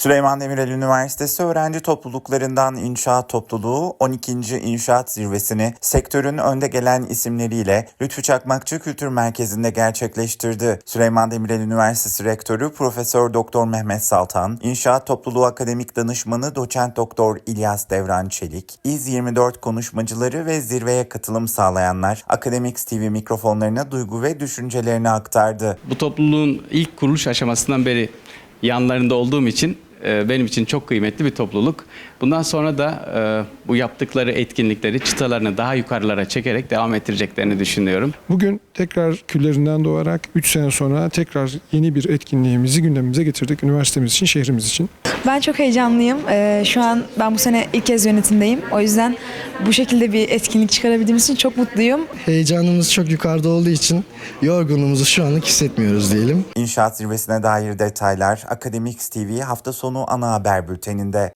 Süleyman Demirel Üniversitesi öğrenci topluluklarından inşaat topluluğu 12. İnşaat Zirvesini sektörün önde gelen isimleriyle Lütfü Çakmakçı Kültür Merkezi'nde gerçekleştirdi. Süleyman Demirel Üniversitesi Rektörü Profesör Doktor Mehmet Saltan, İnşaat Topluluğu Akademik Danışmanı Doçent Doktor İlyas Devran Çelik, İz 24 konuşmacıları ve zirveye katılım sağlayanlar Akademiks TV mikrofonlarına duygu ve düşüncelerini aktardı. Bu topluluğun ilk kuruluş aşamasından beri yanlarında olduğum için e, benim için çok kıymetli bir topluluk. Bundan sonra da e, bu yaptıkları etkinlikleri çıtalarını daha yukarılara çekerek devam ettireceklerini düşünüyorum. Bugün tekrar küllerinden doğarak 3 sene sonra tekrar yeni bir etkinliğimizi gündemimize getirdik. Üniversitemiz için, şehrimiz için. Ben çok heyecanlıyım. Ee, şu an ben bu sene ilk kez yönetimdeyim. O yüzden bu şekilde bir etkinlik çıkarabildiğimiz için çok mutluyum. Heyecanımız çok yukarıda olduğu için yorgunluğumuzu şu anlık hissetmiyoruz diyelim. İnşaat zirvesine dair detaylar Akademiks TV hafta sonu ana haber bülteninde.